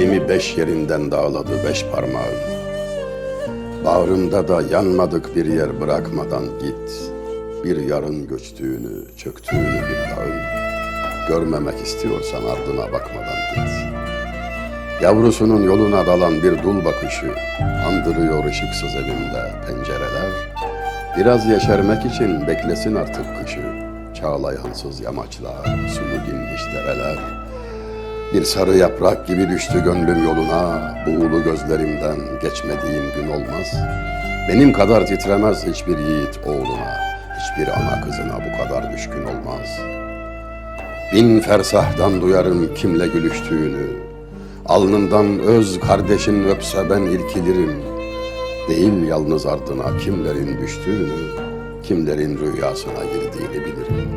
Elimi beş yerinden dağladı beş parmağım. Bağrımda da yanmadık bir yer bırakmadan git. Bir yarın göçtüğünü, çöktüğünü bir dağın. Görmemek istiyorsan ardına bakmadan git. Yavrusunun yoluna dalan bir dul bakışı andırıyor ışıksız evimde pencereler. Biraz yeşermek için beklesin artık kışı. Çağlayansız yamaçlar, suyu dinmiş dereler. Bir sarı yaprak gibi düştü gönlüm yoluna. Buğulu gözlerimden geçmediğin gün olmaz. Benim kadar titremez hiçbir yiğit oğluna. Hiçbir ana kızına bu kadar düşkün olmaz. Bin fersahtan duyarım kimle gülüştüğünü. Alnından öz kardeşin öpse ben irkilirim. Değil yalnız ardına kimlerin düştüğünü, kimlerin rüyasına girdiğini bilirim.